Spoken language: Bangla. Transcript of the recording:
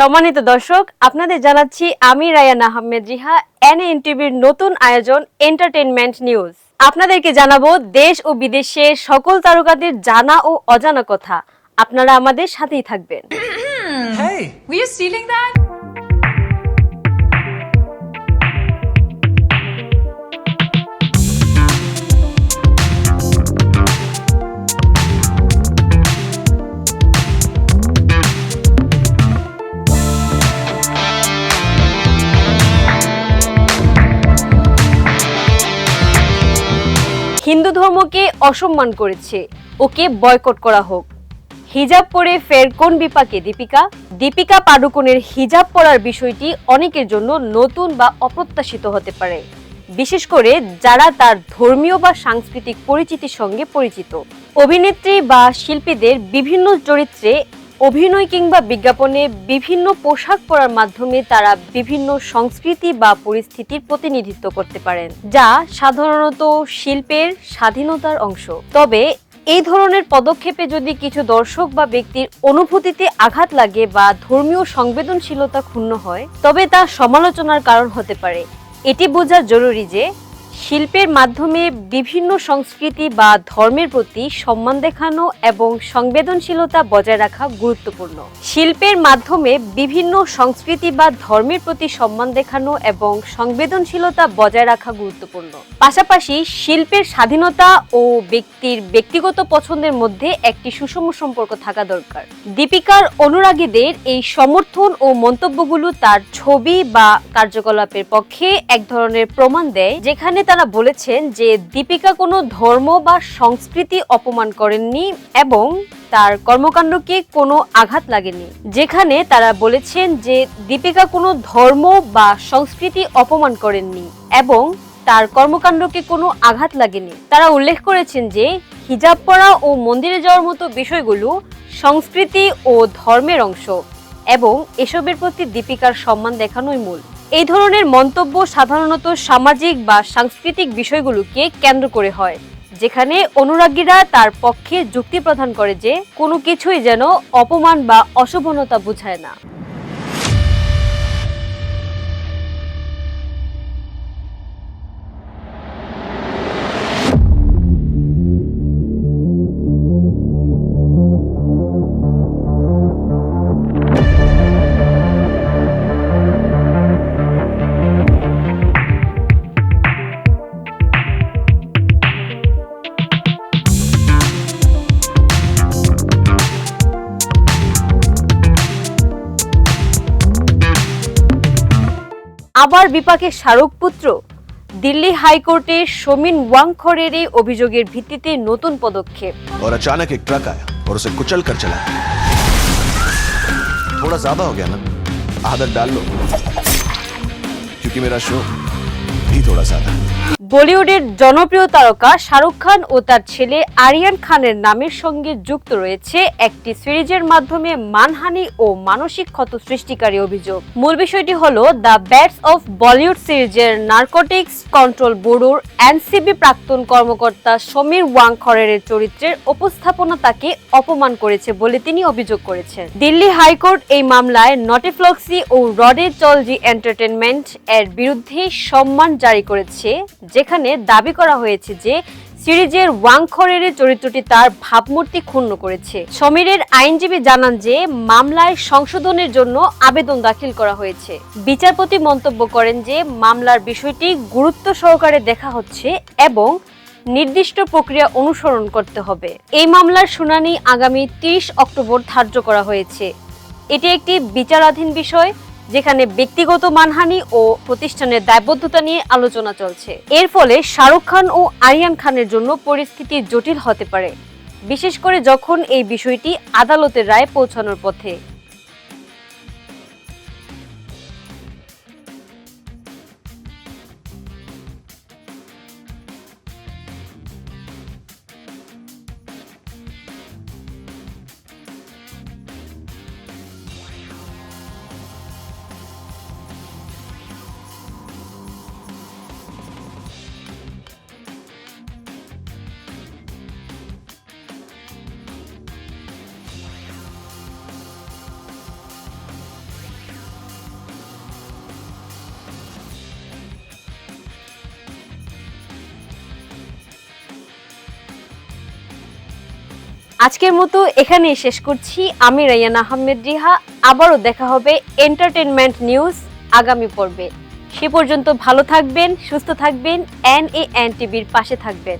সম্মানিত দর্শক আপনাদের জানাচ্ছি আমি রায়ান আহমেদ রিহা এনএন টিভির নতুন আয়োজন এন্টারটেনমেন্ট নিউজ আপনাদেরকে জানাব দেশ ও বিদেশে সকল তারকাদের জানা ও অজানা কথা আপনারা আমাদের সাথেই থাকবেন Hey! Were you stealing that? Hindu ধর্মকে অসম্মান করেছে। ওকে বয়কট করা হোক। হিজাব পরে ফের কোন বিপাকে দীপিকা? দীপিকা পাডুকোনের হিজাব পরার বিষয়টি অনেকের জন্য নতুন বা অপ্রত্যাশিত হতে পারে। বিশেষ করে যারা তার ধর্মীয় বা সাংস্কৃতিক পরিচিতির সঙ্গে পরিচিত। অভিনেত্রী বা শিল্পীদের বিভিন্ন চরিত্রে অভিনয় কিংবা বিজ্ঞাপনে বিভিন্ন পোশাক পরার মাধ্যমে তারা বিভিন্ন সংস্কৃতি বা পরিস্থিতির প্রতিনিধিত্ব করতে পারেন, যা সাধারণত শিল্পের স্বাধীনতার অংশ। তবে এই ধরনের পদক্ষেপে যদি কিছু দর্শক বা ব্যক্তির অনুভূতিতে আঘাত লাগে বা ধর্মীয় সংবেদনশীলতা ক্ষুণ্ণ হয়, তবে তা সমালোচনার কারণ হতে পারে। এটি বোঝা জরুরি যে শিল্পের মাধ্যমে বিভিন্ন সংস্কৃতি বা ধর্মের প্রতি সম্মান দেখানো এবং সংবেদনশীলতা বজায় রাখা গুরুত্বপূর্ণ। শিল্পের মাধ্যমে বিভিন্ন সংস্কৃতি বা ধর্মের প্রতি সম্মান দেখানো এবং সংবেদনশীলতা বজায় রাখা গুরুত্বপূর্ণ। পাশাপাশি শিল্পের স্বাধীনতা ও ব্যক্তির ব্যক্তিগত পছন্দের মধ্যে একটি সুষম সম্পর্ক থাকা দরকার। দীপিকার অনুরাগীদের এই সমর্থন ও মন্তব্যগুলো তার ছবি বা কার্যকলাপের পক্ষে এক ধরনের প্রমাণ দেয়, যেখানে তারা বলেছেন যে দীপিকা কোনো ধর্ম বা সংস্কৃতি অপমান করেননি এবং তার কর্মকাণ্ডকে কোনো আঘাত লাগেনি। যেখানে তারা বলেছেন যে দীপিকা কোনো ধর্ম বা সংস্কৃতি অপমান করেননি এবং তার কর্মকাণ্ডকে কোনো আঘাত লাগেনি। তারা উল্লেখ করেছেন যে হিজাব পরা ও মন্দিরে যাওয়ার মতো বিষয়গুলো সংস্কৃতি ও ধর্মের অংশ এবং এসবের প্রতি দীপিকার সম্মান দেখানোই মূল। এই ধরনের মন্তব্য সাধারণত সামাজিক বা সাংস্কৃতিক বিষয়গুলোকে কেন্দ্র করে হয়, যেখানে অনুরাগীরা তার পক্ষে যুক্তি প্রদান করে যে কোনো কিছুই যেন অপমান বা অশোভনতা বুঝায় না। আবার বিপাকে শাহরুখ পুত্র দিল্লি হাইকোর্টে সমীন ওয়াংখরের এই অভিযোগের ভিত্তিতে নতুন পদক্ষেপ और अचानक एक ट्रक आया और उसे कुचल कर चला गया। थोड़ा ज्यादा हो गया ना आदत डाल लो क्योंकि मेरा शो भी थोड़ा ज्यादा है বলিউডের জনপ্রিয় তারকা শাহরুখ খান ও তার ছেলে আরিয়ান খানের নামের সঙ্গে যুক্ত রয়েছে একটি সিরিজের মাধ্যমে মানহানি ও মানসিক ক্ষত সৃষ্টিকারী অভিযোগ। মূল বিষয়টি হল, দ্য ব্যাটস অফ বলিউড সিরিজের নার্কোটিক্স কন্ট্রোল ব্যুরোর এনসিবি প্রাক্তন কর্মকর্তা সমীর ওয়াংখরের চরিত্রের উপস্থাপনা তাকে অপমান করেছে বলে তিনি অভিযোগ করেছেন। দিল্লি হাইকোর্ট এই মামলায় নটিফ্লক্সি ও রডে চলজি এন্টারটেনমেন্ট এর বিরুদ্ধে সম্মান জারি করেছে যেখানে দাবি করা হয়েছে যে সিরিজের ওয়াংখরের চরিত্রটি তার ভাবমূর্তি ক্ষুণ্ণ করেছে। সমীরের আইনজীবী জানান যে, মামলায় সংশোধনের জন্য আবেদন দাখিল করা হয়েছে। বিচারপতি মন্তব্য করেন যে, মামলার বিষয়টি গুরুত্ব সহকারে দেখা হচ্ছে এবং নির্দিষ্ট প্রক্রিয়া অনুসরণ করতে হবে। এই মামলার শুনানি আগামী 30 অক্টোবর ধার্য করা হয়েছে। এটি একটি বিচারাধীন বিষয়। যেখানে ব্যক্তিগত মানহানি ও প্রতিষ্ঠানের দায়বদ্ধতা নিয়ে আলোচনা চলছে। এর ফলে শাহরুখ খান ও আরিয়ান খানের জন্য পরিস্থিতি জটিল হতে পারে, বিশেষ করে যখন এই বিষয়টি আদালতের রায় পৌঁছানোর পথে। আজকের মতো এখানেই শেষ করছি। আমি রাইয়ান আহমেদ রিহা। আবারও দেখা হবে এন্টারটেনমেন্ট নিউজ আগামী পর্বে। সে পর্যন্ত ভালো থাকবেন, সুস্থ থাকবেন এন এ এন টিভির পাশে থাকবেন।